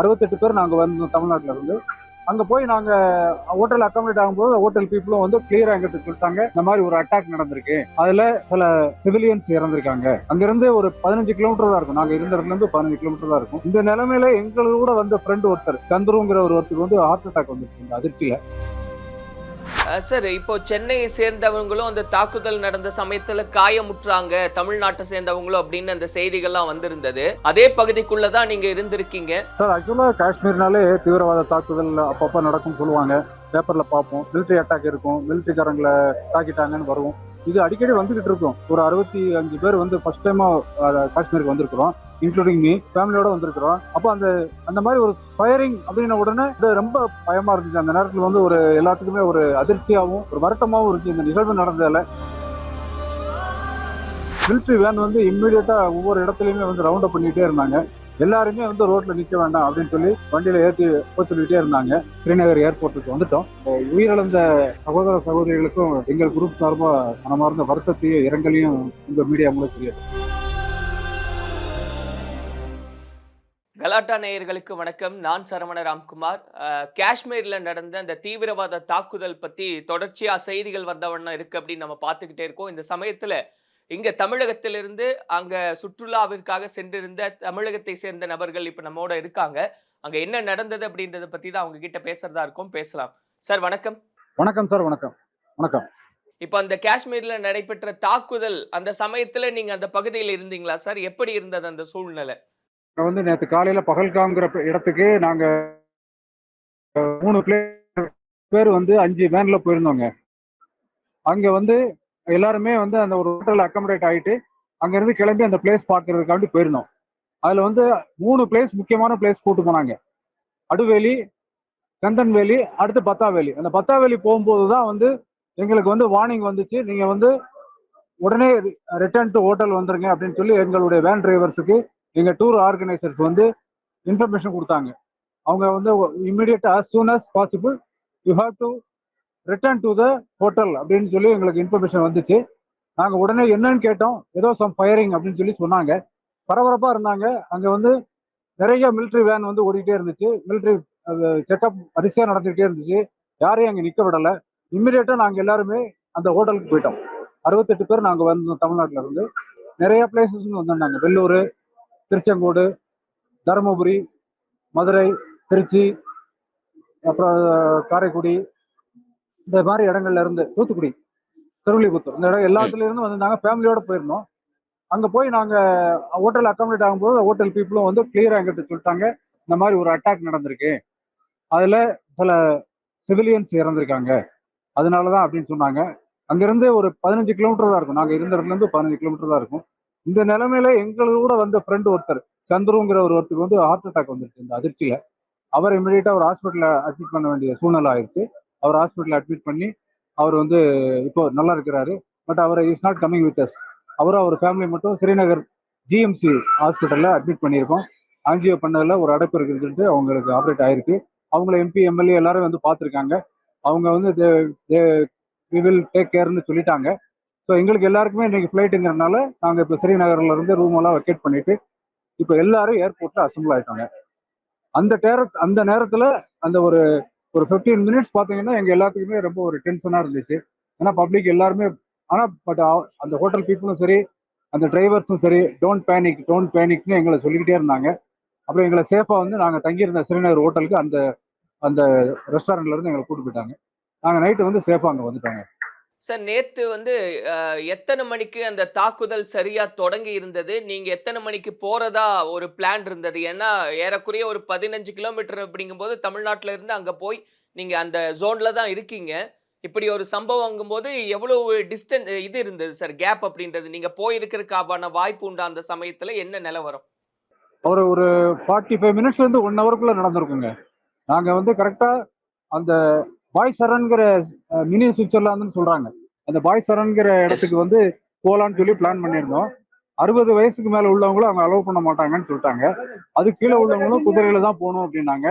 அறுபத்தெட்டு பேர் நாங்கள் வந்தோம் தமிழ்நாட்டில் இருந்து. அங்கே போய் நாங்கள் ஹோட்டல் அக்காமடேட் ஆகும்போது ஹோட்டல் பீப்புளும் வந்து கிளியரா எங்கிட்ட சொல்லிட்டாங்க இந்த மாதிரி ஒரு அட்டாக் நடந்திருக்கு. அதில் சில சிவிலியன்ஸ் இறந்திருக்காங்க. அங்கேருந்து ஒரு பதினஞ்சு கிலோமீட்டர் தான் இருக்கும். நாங்கள் இருந்த இடத்துலேருந்து பதினஞ்சு கிலோமீட்டர் தான் இருக்கும். இந்த நிலைமையில எங்களுக்கு கூட வந்த ஃப்ரெண்டு ஒருத்தர் சந்துருங்கிற ஒரு ஒருத்தருக்கு வந்து ஹார்ட் அட்டாக் வந்துருக்கு இந்த சார் இப்போ சென்னையை சேர்ந்தவங்களும் அந்த தாக்குதல் நடந்த சமயத்துல காயமுற்றாங்க தமிழ்நாட்டை சேர்ந்தவங்களும் அப்படின்னு அந்த செய்திகள்லாம் வந்திருந்தது. அதே பகுதிக்குள்ள தான் நீங்க இருந்திருக்கீங்க. சார் ஆக்சுவலா காஷ்மீர்னாலே தீவிரவாத தாக்குதல் அப்பப்ப நடக்கும் சொல்லுவாங்க. பேப்பர்ல பார்ப்போம். மிலிட்டரி அட்டாக் இருக்கும். மிலிட்டரிக்காரங்களை தாக்கிட்டாங்கன்னு வருவோம். இது அடிக்கடி வந்துகிட்டு இருக்கும். ஒரு அறுபத்தி அஞ்சு பேர் வந்து ஃபர்ஸ்ட் டைமா காஷ்மீருக்கு வந்திருக்கிறோம். இன்க்ளூடிங் மீ ஃபேமிலியோட வந்திருக்கிறோம். அப்போ அந்த அந்த மாதிரி ஒரு ஃபயரிங் அப்படின்ன உடனே இது ரொம்ப பயமா இருந்துச்சு. அந்த நேரத்தில் வந்து ஒரு எல்லாத்துக்குமே ஒரு அதிர்ச்சியாகவும் ஒரு வருத்தமாகவும் இருந்துச்சு. இந்த நிகழ்வு நடந்ததில். மிலிட்ரி வேன் வந்து இம்மிடியட்டா ஒவ்வொரு இடத்துலயுமே வந்து ரவுண்ட் அப் பண்ணிட்டே இருந்தாங்க. எல்லாருமே வந்து ரோட்ல நிக்க வேண்டாம் அப்படின்னு சொல்லி வண்டியில ஏற்றி சொல்லிட்டே இருந்தாங்க. ஸ்ரீநகர் ஏர்போர்ட்டுக்கு வந்துட்டோம். உயிரிழந்த சகோதர சகோதரிகளுக்கும் எங்கள் குரூப் சார்பா மனமார்ந்த வருத்தத்தையும் இரங்கலையும் இந்த மீடியா மூலம் தெரியாது கலாட்டா நேயர்களுக்கு வணக்கம். நான் சரவண ராம்குமார். காஷ்மீரில் நடந்த அந்த தீவிரவாத தாக்குதல் பற்றி தொடர்ச்சியாக செய்திகள் வந்தவண்ணம் இருக்கு அப்படின்னு நம்ம பார்த்துக்கிட்டே இருக்கோம். இந்த சமயத்தில் இங்க தமிழகத்திலிருந்து அங்க சுற்றுலாவிற்காக சென்றிருந்த தமிழகத்தை சேர்ந்த நபர்கள் இப்ப நம்மோட இருக்காங்க. அங்க என்ன நடந்தது அப்படின்றத பத்தி தான் அவங்க கிட்ட பேசுறதா இருக்கும். பேசலாம். சார் வணக்கம். வணக்கம் சார் வணக்கம். வணக்கம். இப்ப அந்த காஷ்மீர்ல நடைபெற்ற தாக்குதல் அந்த சமயத்துல நீங்க அந்த பகுதியில் இருந்தீங்களா சார்? எப்படி இருந்தது அந்த சூழ்நிலை? வந்து நேற்று காலையில பகல்காங்கிற இடத்துக்கு நாங்க மூணு பேர் வந்து அஞ்சு வேன்ல போயிருந்தோங்க. அங்க வந்து எல்லாருமே வந்து அந்த ஒரு ஹோட்டலில் அக்கமடேட் ஆயிட்டு அங்கேருந்து கிளம்பி அந்த பிளேஸ் பார்க்கறதுக்காண்டி போயிருந்தோம். அதில் வந்து மூணு பிளேஸ் முக்கியமான பிளேஸ் கூட்டு போனாங்க. அடுவேலி செந்தன்வேலி அடுத்து பத்தாவேலி. அந்த பத்தாவேலி போகும்போது தான் வந்து எங்களுக்கு வந்து வார்னிங் வந்துச்சு. நீங்கள் வந்து உடனே ரிட்டர்ன் டு ஹோட்டல் வந்துருங்க அப்படின்னு சொல்லி எங்களுடைய வேன் டிரைவர்ஸுக்கு எங்கள் டூர் ஆர்கனைசர்ஸ் வந்து இன்ஃபர்மேஷன் கொடுத்தாங்க. அவங்க வந்து இம்மிடியட்டா soon as possible you have to return to the hotel அப்படின்னு சொல்லி எங்களுக்கு இன்ஃபர்மேஷன் வந்துச்சு. நாங்கள் உடனே என்னன்னு கேட்டோம். ஏதோ சம் ஃபயரிங் அப்படின்னு சொல்லி சொன்னாங்க. பரபரப்பாக இருந்தாங்க. அங்கே வந்து நிறைய மிலிட்ரி வேன் வந்து ஓடிக்கிட்டே இருந்துச்சு. மிலிட்ரி செக்அப் வரிசையாக நடந்துகிட்டே இருந்துச்சு. யாரையும் அங்கே நிற்க விடலை. இம்மிடியேட்டாக நாங்கள் எல்லாருமே அந்த ஹோட்டலுக்கு போயிட்டோம். அறுபத்தெட்டு பேர் நாங்கள் வந்தோம் தமிழ்நாட்டில் இருந்து. நிறைய பிளேசஸ் வந்திருந்தாங்க வெள்ளூர் திருச்செங்கோடு தருமபுரி மதுரை திருச்சி அப்புறம் காரைக்குடி இந்த மாதிரி இடங்கள்ல இருந்து தூத்துக்குடி திருவள்ளிபுத்தூர் இந்த இடம் எல்லாத்துல இருந்து வந்திருந்தாங்க ஃபேமிலியோட போயிருந்தோம். அங்க போய் நாங்க ஹோட்டல் அக்காமடேட் ஆகும்போது ஹோட்டல் பீப்புளும் வந்து கிளியரா எங்கிட்ட சொல்லிட்டாங்க இந்த மாதிரி ஒரு அட்டாக் நடந்திருக்கு. அதுல சில சிவிலியன்ஸ் இறந்திருக்காங்க. அதனாலதான் அப்படின்னு சொன்னாங்க. அங்கிருந்து ஒரு பதினஞ்சு கிலோமீட்டர் தான் இருக்கும். நாங்க இருந்த இடத்துல இருந்து பதினஞ்சு கிலோமீட்டர் தான் இருக்கும். இந்த நிலைமையில எங்களுக்கு கூட வந்த ஃப்ரெண்ட் ஒருத்தர் சந்துருங்கிற ஒரு ஒருத்தருக்கு வந்து ஹார்ட் அட்டாக் வந்துருச்சு. இந்த அதிர்ச்சியில. அவர் இமீடியட்டா ஒரு ஹாஸ்பிட்டல்ல அட்மிட் பண்ண வேண்டிய சூழ்நிலை ஆயிடுச்சு. அவர் ஹாஸ்பிட்டல் அட்மிட் பண்ணி அவர் வந்து இப்போ நல்லா இருக்கிறாரு. But our is not coming with us அவரும் அவர் ஃபேமிலி மட்டும் ஸ்ரீநகர் ஜிஎம்சி ஹாஸ்பிட்டலில் அட்மிட் பண்ணியிருக்கோம். ஆஞ்சியோ பண்ணதில் ஒரு அடைப்பு இருக்குதுன்ட்டு அவங்களுக்கு ஆப்ரேட் ஆயிருக்கு. அவங்கள எம்பி எம்எல்ஏ எல்லாரும் வந்து பார்த்துருக்காங்க. அவங்க வந்து வி வில் டேக் கேர்னு சொல்லிட்டாங்க. ஸோ எங்களுக்கு எல்லாருக்குமே இன்னைக்கு ஃப்ளைட்டுங்கிறனால நாங்கள் இப்போ ஸ்ரீநகர்ல இருந்து ரூம் எல்லாம் வெக்கேட் பண்ணிட்டு இப்போ எல்லாரும் ஏர்போர்ட்ல அசம்பிள் ஆயிட்டாங்க. அந்த நேர அந்த நேரத்தில் அந்த ஒரு ஒரு ஃபிஃப்டீன் மினிட்ஸ் பார்த்தீங்கன்னா எங்க எல்லாத்துக்குமே ரொம்ப ஒரு டென்ஷனா இருந்துச்சு. ஏன்னா பப்ளிக் எல்லாருமே ஆனா பட் அந்த ஹோட்டல் பீப்புளும் சரி அந்த டிரைவர்ஸும் சரி டோன்ட் பேனிக் டோன்ட் பேனிக்னு எங்களை சொல்லிக்கிட்டே இருந்தாங்க. அப்புறம் எங்களை சேஃபாக வந்து நாங்க தங்கியிருந்த சிறுநகர் ஹோட்டலுக்கு அந்த அந்த ரெஸ்டாரண்ட்ல இருந்து எங்களை கூட்டு போயிட்டாங்க. நாங்க நைட்டு வந்து சேஃபாக அங்க வந்துட்டாங்க. சார் நேற்று வந்து எத்தனை மணிக்கு அந்த தாக்குதல் சரியா தொடங்கி இருந்தது? நீங்க எத்தனை மணிக்கு போறதா ஒரு பிளான் இருந்தது? ஏன்னா ஏறக்குறைய ஒரு பதினஞ்சு கிலோமீட்டர் அப்படிங்கும்போது தமிழ்நாட்டில் இருந்து அங்க போய் நீங்க அந்த ஜோன்ல தான் இருக்கீங்க. இப்படி ஒரு சம்பவம் போது எவ்வளவு டிஸ்டன்ஸ் இது இருந்தது சார் கேப் அப்படின்றது? நீங்க போயிருக்கிறதுக்கான வாய்ப்பு உண்டா அந்த சமயத்துல? என்ன நிலவரம் ஒரு ஒரு ஃபார்ட்டி ஃபைவ் மினிட்ஸ் வந்து ஒன் ஹவருக்குள்ள நடந்திருக்குங்க. நாங்க வந்து கரெக்டா அந்த பாய் சரண்கிற மினி சுவிட்சர்லாந்துன்னு சொல்றாங்க. அந்த பாய் சரண்கிற இடத்துக்கு வந்து போகலான்னு சொல்லி பிளான் பண்ணியிருந்தோம். அறுபது வயசுக்கு மேல உள்ளவங்களும் அவங்க அலோவ் பண்ண மாட்டாங்கன்னு சொல்லிட்டாங்க. அது கீழே உள்ளவங்களும் குதிரையில தான் போகணும் அப்படின்னாங்க.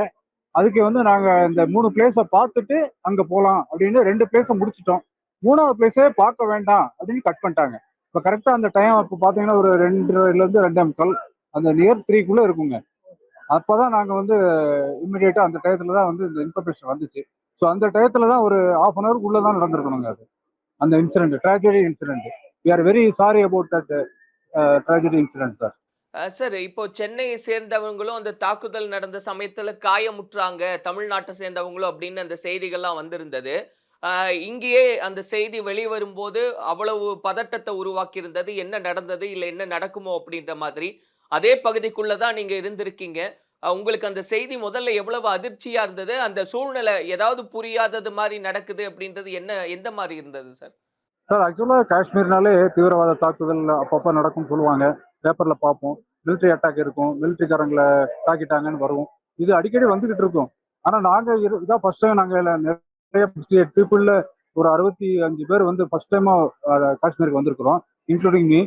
அதுக்கு வந்து நாங்க இந்த மூணு பிளேஸை பார்த்துட்டு அங்க போகலாம் அப்படின்னு ரெண்டு பிளேஸை முடிச்சிட்டோம். மூணாவது பிளேஸே பார்க்க வேண்டாம் அப்படின்னு கட் பண்ணிட்டாங்க. இப்போ கரெக்டா அந்த டைம் அப்போ பாத்தீங்கன்னா ஒரு ரெண்டுல இருந்து ரெண்டே முக்கால் அந்த நியர் த்ரீக்குள்ள இருக்குங்க. அப்போதான் நாங்கள் வந்து இம்மிடியேட்டாக அந்த டயத்தில் தான் வந்து இந்த இன்ஃபர்மேஷன் வந்துச்சு. ஸோ அந்த டயத்தில் தான் ஒரு ஹாஃப் அன் ஹவருக்கு உள்ளே தான் நடந்திருக்கணுங்க அது. அந்த incident tragedy incident we are very sorry about that tragedy incident sir sir இப்போ சென்னையை சேர்ந்தவங்களும் அந்த தாக்குதல் நடந்த சமயத்துல காயமுற்றாங்க தமிழ்நாட்டை சேர்ந்தவங்களும் அப்படின்னு அந்த செய்திகள்லாம் வந்திருந்தது. இங்கேயே அந்த செய்தி வெளிவரும்போது அவ்வளவு பதட்டத்தை உருவாக்கி இருந்தது என்ன நடந்தது இல்லை என்ன நடக்குமோ அப்படின்ற மாதிரி அதே பகுதிக்குள்ளே தான் நீங்க இருந்திருக்கீங்க. உங்களுக்கு அந்த செய்தி முதல்ல எவ்வளவு அதிர்ச்சியா இருந்தது? அந்த சூழ்நிலை ஏதாவது புரியாதது மாதிரி நடக்குது அப்படின்றது என்ன எந்த மாதிரி இருந்தது சார் சார் ஆக்சுவலாக காஷ்மீர்னாலே தீவிரவாத தாக்குதல் அப்பப்போ நடக்கும்னு சொல்லுவாங்க. பேப்பரில் பார்ப்போம். மிலிட்ரி அட்டாக் இருக்கும். மிலிட்ரிக்காரங்களை தாக்கிட்டாங்கன்னு வரும் இது அடிக்கடி வந்துகிட்டு இருக்கும். ஆனால் நாங்கள் இதான் ஃபர்ஸ்ட் டைம் நாங்கள் நிறைய சிக்ஸ்டி எயிட் பீப்புளில் ஒரு அறுபத்தி அஞ்சு பேர் வந்து ஃபர்ஸ்ட் டைமாக காஷ்மீருக்கு வந்திருக்கிறோம். இன்க்ளூடிங் மீ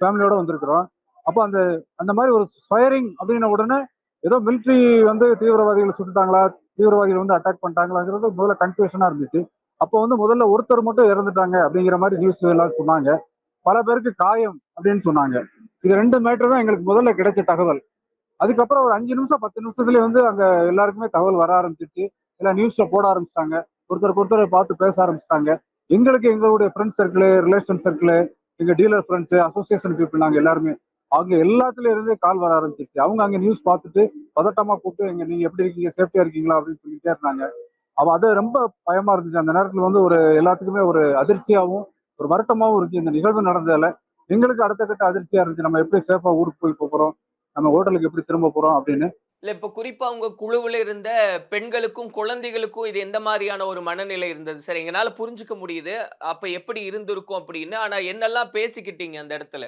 ஃபேமிலியோட வந்திருக்கிறோம். அப்போ அந்த அந்த மாதிரி ஒரு ஃபயரிங் அப்படின்ன உடனே ஏதோ மிலிட்ரி வந்து தீவிரவாதிகளை சுட்டுட்டாங்களா தீவிரவாதிகள் வந்து அட்டாக் பண்ணிட்டாங்களாங்கிறது முதல்ல கன்ஃபியூஷனாக இருந்துச்சு. அப்போ வந்து முதல்ல ஒருத்தர் மட்டும் இறந்துட்டாங்க அப்படிங்கிற மாதிரி நியூஸ் எல்லாம் சொன்னாங்க. பல பேருக்கு காயம் அப்படின்னு சொன்னாங்க. இது ரெண்டு மேட்டர் தான் எங்களுக்கு முதல்ல கிடைச்ச தகவல். அதுக்கப்புறம் ஒரு அஞ்சு நிமிஷம் பத்து நிமிஷத்துலேயே வந்து அங்கே எல்லாருக்குமே தகவல் வர ஆரம்பிச்சிருச்சு. எல்லாம் நியூஸ்ல போட ஆரம்பிச்சிட்டாங்க. ஒருத்தருக்கு ஒருத்தர் பார்த்து பேச ஆரம்பிச்சிட்டாங்க. எங்களுக்கு எங்களுடைய ஃப்ரெண்ட்ஸ் சர்க்கிள் ரிலேஷன் சர்க்கிள் எங்க டீலர் ஃப்ரெண்ட்ஸ் அசோசியேஷன் பீப்புள் நாங்கள் எல்லாருமே அவங்க எல்லாத்துல இருந்தே கால் வர ஆரம்பிச்சிருச்சு. அவங்க அங்க நியூஸ் பார்த்துட்டு பதட்டமா கூப்பிட்டு எங்க நீங்க எப்படி இருக்கீங்க? சேஃப்டியா இருக்கீங்களா? அப்படின்னு சொல்லிட்டே இருந்தாங்க. அவ அது ரொம்ப பயமா இருந்துச்சு. அந்த நேரத்துல வந்து ஒரு எல்லாத்துக்குமே ஒரு அதிர்ச்சியாவும் ஒரு வருத்தமாவும் இருந்துச்சு. இந்த நிகழ்வு நடந்ததுல எங்களுக்கு அடுத்த கட்ட அதிர்ச்சியா இருந்துச்சு. நம்ம எப்படி சேஃபா ஊருக்கு போய் போறோம் நம்ம ஹோட்டலுக்கு எப்படி திரும்ப போறோம்? அப்படின்னு. இல்ல இப்ப குறிப்பா உங்க குழுவுல இருந்த பெண்களுக்கும் குழந்தைகளுக்கும் இது எந்த மாதிரியான ஒரு மனநிலை இருந்தது? சார் எங்களால புரிஞ்சுக்க முடியுது. அப்ப எப்படி இருந்திருக்கும் அப்படின்னு. ஆனா என்னெல்லாம் பேசிக்கிட்டீங்க அந்த இடத்துல?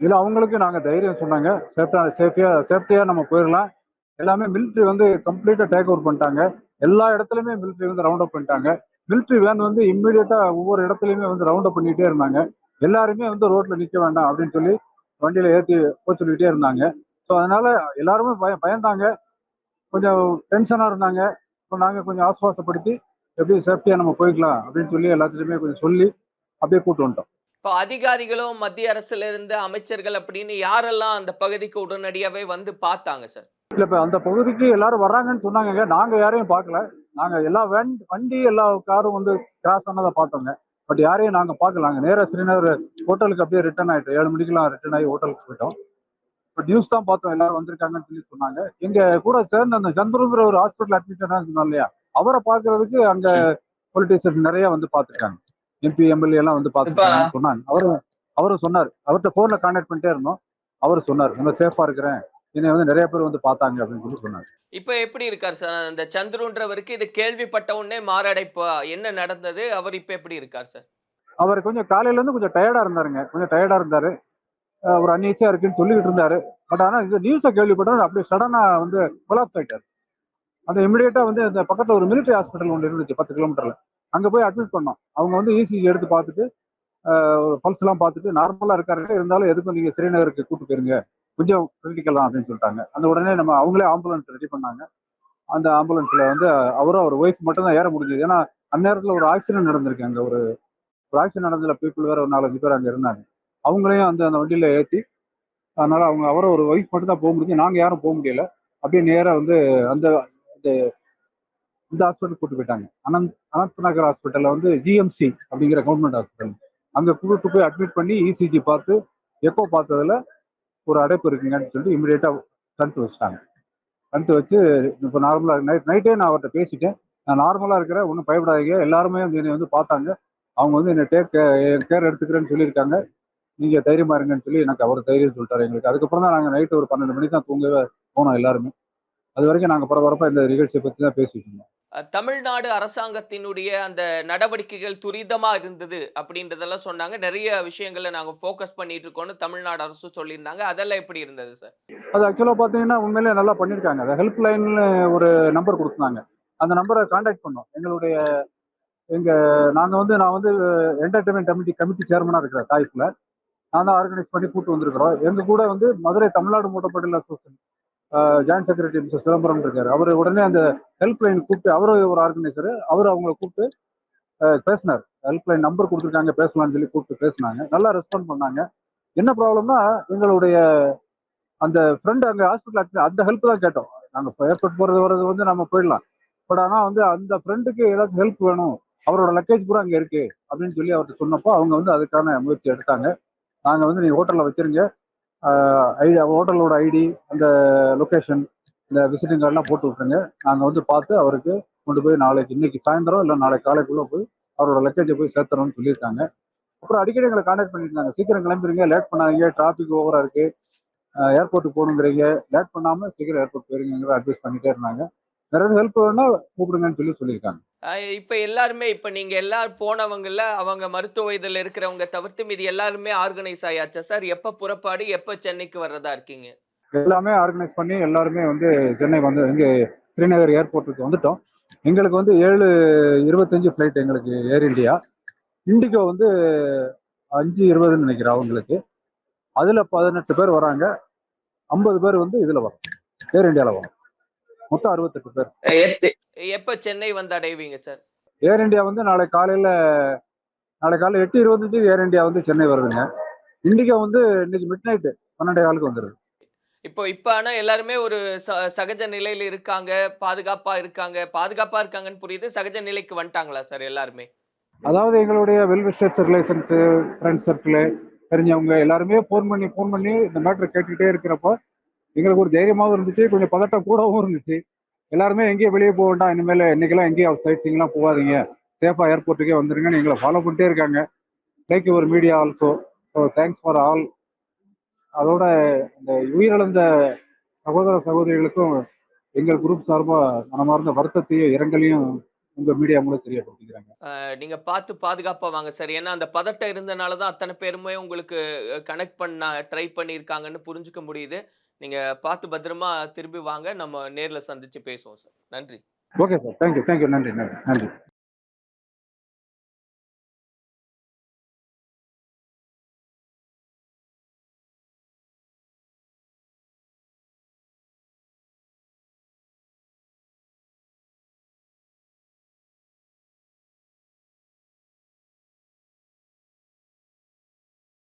இதுல அவங்களுக்கு நாங்க தைரியம் சொன்னாங்க. சேஃப்டா சேஃபியா சேஃப்டியா நம்ம போயிடலாம் எல்லாமே மிலிட்ரி வந்து கம்ப்ளீட்டா டேக் ஓவர் பண்ணிட்டாங்க. எல்லா இடத்துலயுமே மிலிட்ரி வந்து ரவுண்ட் அப் பண்ணிட்டாங்க. மிலிட்ரி வேன் வந்து இம்மிடியட்டா ஒவ்வொரு இடத்துலயுமே வந்து ரவுண்ட் அப் பண்ணிட்டே இருந்தாங்க. எல்லாருமே வந்து ரோட்ல நிக்க வேண்டாம் அப்படின்னு சொல்லி வண்டியில ஏத்தி போக சொல்லிட்டே இருந்தாங்க. ஸோ அதனால எல்லாருமே பய பயந்தாங்க. கொஞ்சம் டென்ஷனா இருந்தாங்க. இப்போ நாங்க கொஞ்சம் ஆசுவாசப்படுத்தி எப்படி சேஃப்டியா நம்ம போய்க்கலாம் அப்படின்னு சொல்லி எல்லாத்துலயுமே கொஞ்சம் சொல்லி அப்படியே கூப்பிட்டு வந்துட்டோம். இப்போ அதிகாரிகளும் மத்திய அரசுல இருந்த அமைச்சர்கள் அப்படின்னு யாரெல்லாம் அந்த பகுதிக்கு உடனடியாவே வந்து பார்த்தாங்க சார்? இல்ல இப்ப அந்த பகுதிக்கு எல்லாரும் வர்றாங்கன்னு சொன்னாங்க நாங்க யாரையும் பார்க்கல. நாங்க எல்லா வண்டி வண்டி எல்லா காரும் வந்து கிராஸ் ஆனதை பார்த்தோங்க. பட் யாரையும் நாங்க பார்க்கல. நாங்க நேரா ஸ்ரீநகர் ஹோட்டலுக்கு அப்படியே ரிட்டர்ன் ஆயிட்டோம். ஏழு மணிக்கெல்லாம் ரிட்டர்ன் ஆகி ஹோட்டலுக்கு போயிட்டோம். பட் நியூஸ் தான் பார்த்தோம். எல்லாரும் வந்திருக்காங்கன்னு சொல்லி சொன்னாங்க. எங்க கூட சேர்ந்த அந்த சந்துருங்கிற ஒரு ஹாஸ்பிட்டல் அட்மிட் சொன்னோம் இல்லையா? அவரை பார்க்கறதுக்கு அங்க பொலிட்டீஷியன் நிறைய வந்து பார்த்துருக்காங்க. எம்பி எம்எல்ஏ எல்லாம் வந்து பார்த்துருக்காங்கன்னு சொன்னாங்க. அவரும் அவரும் சொன்னார். அவர்கிட்ட போன்ல கான்டாக்ட் பண்ணிட்டே இருந்தோம். அவரும் சொன்னார் நான் சேஃபா இருக்கிறேன். என்னை வந்து நிறைய பேர் வந்து பார்த்தாங்க அப்படின்னு சொல்லி சொன்னாங்க இப்ப எப்படி இருக்கார் சார்? அந்த சந்துருன்றவருக்கு இது கேள்விப்பட்ட உடனே மாரடைப்பா என்ன நடந்தது? அவர் இப்ப எப்படி இருக்கார் சார்? அவர் கொஞ்சம் காலையில இருந்து கொஞ்சம் டயர்டா இருந்தாருங்க. கொஞ்சம் டயர்டா இருந்தாரு. ஒரு அன்ஈஸியா இருக்குன்னு சொல்லிக்கிட்டு இருந்தாரு. பட் ஆனா இந்த நியூஸை கேள்விப்பட்டா அப்படியே சடனா வந்து கொலாப்ஸ் ஆயிட்டாரு. அந்த இமிடியேட்டா வந்து இந்த பக்கத்துல ஒரு மிலிட்டரி ஹாஸ்பிட்டல் ஒன்று இருந்துச்சு பத்து கிலோமீட்டர்ல அங்கே போய் அட்மிட் பண்ணோம். அவங்க வந்து இசிஜி எடுத்து பார்த்துட்டு பல்ஸ் எல்லாம் பார்த்துட்டு நார்மலாக இருக்காரு இருந்தாலும் எதுக்கும் நீங்கள் ஸ்ரீநகருக்கு கூட்டு போயிருங்க. கொஞ்சம் கிரிட்டிக்கல் தான் அப்படின்னு சொல்லிட்டாங்க. அந்த உடனே நம்ம அவங்களே ஆம்புலன்ஸ் ரெடி பண்ணாங்க. அந்த ஆம்புலன்ஸில் வந்து அவரும் அவர் ஒய்ஃப் மட்டும் தான் ஏற முடிஞ்சது. ஏன்னா அந்நேரத்தில் ஒரு ஆக்சிடென்ட் நடந்திருக்கு அங்கே. ஒரு ஒரு ஆக்சிடென்ட் நடந்ததில் பீப்புள் வேறு ஒரு நாலஞ்சு பேர் அங்கே இருந்தாங்க. அவங்களையும் அந்த அந்த வண்டியில் ஏற்றி அதனால் அவங்க அவரை ஒரு ஒய்ஃப் மட்டும் தான் போக முடியும் நாங்கள் யாரும் போக முடியல. அப்படியே நேராக வந்து அந்த இந்த ஹாஸ்பிட்டல் கூட்டு போயிட்டாங்க. அனந்த் அனந்த் நகர் ஹாஸ்பிட்டல்ல வந்து ஜிஎம்சி அப்படிங்கிற கவர்மெண்ட் ஹாஸ்பிட்டல் அங்க கூப்பிட்டு போய் அட்மிட் பண்ணி இசிஜி பார்த்து எக்கோ பார்த்ததுல ஒரு அடைப்பு இருக்குங்கன்னு சொல்லிட்டு இமிடியேட்டா கண்டு வச்சுட்டாங்க. கண்டு வச்சு இப்போ நார்மலா நைட் நைட்டே நான் அவர்கிட்ட பேசிட்டேன். நான் நார்மலா இருக்கிற ஒன்றும் பயப்படாதீங்க. எல்லாருமே வந்து என்னை வந்து பார்த்தாங்க. அவங்க வந்து என்னை டேக் கேர் எடுத்துக்கிறேன்னு சொல்லியிருக்காங்க. நீங்க தைரியமா இருங்கன்னு சொல்லி எனக்கு அவர் தைரியம் சொல்லிட்டாரு எங்களுக்கு. அதுக்கப்புறம் தான் நாங்கள் நைட்டு ஒரு பன்னெண்டு மணிக்கு தான் தூங்கவே போனோம் எல்லாருமே. அது வரைக்கும் நாங்கள் பரபரப்பாக இந்த நிகழ்ச்சியை பற்றி தான் பேசிட்டு இருந்தோம். தமிழ்நாடு அரசாங்கத்தினுடைய அந்த நடவடிக்கைகள் துரிதமாக இருந்தது அப்படின்றதெல்லாம் சொன்னாங்க. நிறைய விஷயங்களை நாங்கள் ஃபோக்கஸ் பண்ணிட்டு இருக்கோம்னு தமிழ்நாடு அரசு சொல்லியிருந்தாங்க. அதெல்லாம் எப்படி இருந்தது சார் அது ஆக்சுவலாக பார்த்தீங்கன்னா உண்மையிலே நல்லா பண்ணியிருக்காங்க. அதை ஹெல்ப் லைன்ல ஒரு நம்பர் கொடுத்தாங்க. அந்த நம்பரை காண்டாக்ட் பண்ணோம். எங்களுடைய எங்கள் நாங்கள் வந்து நான் வந்து என்டர்டைன்மெண்ட் கமிட்டி கமிட்டி சேர்மனாக இருக்கிறேன் தாய்ப்பில் நான் தான் ஆர்கனைஸ் பண்ணி கூட்டு வந்திருக்கிறோம். எங்கள் கூட வந்து Madurai Tamil Nadu மூட்டப்பட்டியல் association joint secretary mister Chidambaram இருக்காரு. அவர் உடனே அந்த ஹெல்ப்லைன் கூப்பிட்டு அவரு ஒரு ஆர்கனைசர் அவர் அவங்கள கூப்பிட்டு பேசினார். ஹெல்ப்லைன் நம்பர் கொடுத்துருக்காங்க பேசலாம்னு சொல்லி கூப்பிட்டு பேசினாங்க. நல்லா ரெஸ்பாண்ட் பண்ணாங்க. என்ன ப்ராப்ளம்னா எங்களுடைய அந்த ஃப்ரெண்டு அங்கே ஹாஸ்பிட்டல் அந்த ஹெல்ப் தான் கேட்டோம். நாங்கள் ஏர்போர்ட் போகிறது வர்றது வந்து நம்ம போயிடலாம். பட் ஆனால் வந்து அந்த ஃப்ரெண்டுக்கு ஏதாச்சும் ஹெல்ப் வேணும். அவரோட லக்கேஜ் கூட அங்கே இருக்கு. அப்படின்னு சொல்லி அவர்கிட்ட சொன்னப்போ அவங்க வந்து அதுக்கான முயற்சி எடுத்தாங்க. நாங்கள் வந்து நீங்கள் ஹோட்டலில் வச்சிருங்க. ஐடி ஹோட்டலோட ஐடி அந்த லொக்கேஷன் இந்த விசிட்டிங் கார்டெலாம் போட்டு விட்டுருங்க. நாங்கள் வந்து பார்த்து அவருக்கு கொண்டு போய் நாளைக்கு இன்னைக்கு சாயந்தரம் இல்லை நாளைக்கு காலைக்குள்ளே போய் அவரோட லக்கேஜை போய் சேர்த்துறோம்னு சொல்லியிருக்காங்க. அப்புறம் அடிக்கடி எங்களை காண்டாக்ட் பண்ணியிருந்தாங்க சீக்கிரம் கிளம்பிடுங்க லேட் பண்ணாதீங்க டிராஃபிக் ஓவராக இருக்குது ஏர்போர்ட்டுக்கு போகணுங்கிறீங்க. லேட் பண்ணாமல் சீக்கிரம் ஏர்போர்ட் போயிருங்கிற அட்வைஸ் பண்ணிகிட்டே இருந்தாங்க. வேற ஹெல்ப் வேணும்னா கூப்பிடுங்கன்னு சொல்லி சொல்லியிருக்காங்க. இப்ப எல்லாருமே இப்ப நீங்க எல்லாரும் போனவங்கல அவங்க மருத்துவ வயதுல இருக்கிறவங்க தவிர்த்து மீதி எல்லாருமே ஆர்கனைஸ் ஆயாச்சா? சார் எப்ப புறப்பாடு எப்ப சென்னைக்கு வர்றதா இருக்கீங்க? எல்லாமே ஆர்கனைஸ் பண்ணி எல்லாருமே வந்து சென்னை வந்து இங்கே ஸ்ரீநகர் ஏர்போர்ட்டுக்கு வந்துட்டோம். எங்களுக்கு வந்து ஏழு இருபத்தஞ்சு ஃப்ளைட் எங்களுக்கு ஏர் இந்தியா இண்டிகோ வந்து அஞ்சு இருபதுன்னு நினைக்கிறேன் அவங்களுக்கு. அதில் பதினெட்டு பேர் வராங்க. ஐம்பது பேர் வந்து இதில் வரும் ஏர் இந்தியாவில் வரும் மொத்தம் அறுபத்தெட்டு பேர். எப்ப சென்னை வந்து அடைவீங்க சார் ஏர் இந்தியா வந்து நாளை காலையில் நாளை காலையில் எட்டு இருபத்தஞ்சு ஏர் இந்தியா வந்து சென்னை வருதுங்க. இண்டிகோ வந்து இன்னைக்கு மிட் நைட்டு பன்னெண்டே காலுக்கு வந்துடுது இப்போ இப்ப ஆனா எல்லாருமே ஒரு சகஜ நிலையில இருக்காங்க பாதுகாப்பா இருக்காங்க. பாதுகாப்பா இருக்காங்கன்னு புரியுது சகஜ நிலைக்கு வந்துட்டாங்களா சார் எல்லாருமே? அதாவது எங்களுடைய well wishers relations friends circle தெரிஞ்சவங்க எல்லாருமே ஃபோன் பண்ணி ஃபோன் பண்ணி இந்த மேட்ரு கேட்டுக்கிட்டே இருக்கிறப்போ எங்களுக்கு ஒரு தைரியமாகவும் இருந்துச்சு கொஞ்சம் பதட்டம் கூடவும் இருந்துச்சு. எல்லாருமே எங்கேயும் வெளியே போக வேண்டாம். இனிமேல் இன்னைக்கெல்லாம் எங்கேயும் சைட் சீங்கெல்லாம் போகாதீங்க. சேஃபாக ஏர்போர்ட்டுக்கே வந்துருங்கன்னு எங்களை ஃபாலோ பண்ணிட்டே இருக்காங்க. லைக் ஒரு media also so thanks for all அதோட இந்த உயிரிழந்த சகோதர சகோதரிகளுக்கும் எங்கள் குரூப் சார்பாக மனமார்ந்த வருத்தத்தையும் இரங்கலையும் உங்கள் மீடியா மூலம் தெரியப்படுத்திக்கிறாங்க. நீங்க பார்த்து பாதுகாப்பா வாங்க சார். ஏன்னா அந்த பதட்டம் இருந்தனால தான் அத்தனை பேருமே உங்களுக்கு கனெக்ட் பண்ண ட்ரை பண்ணியிருக்காங்கன்னு புரிஞ்சுக்க முடியுது. நீங்க பார்த்து பத்திரமா திரும்பி வாங்க. நம்ம நேர்ல சந்திச்சு பேசுவோம் சார். நன்றி. ஓகே சார் தேங்க்யூ தேங்க்யூ நன்றி. நன்றி. நன்றி.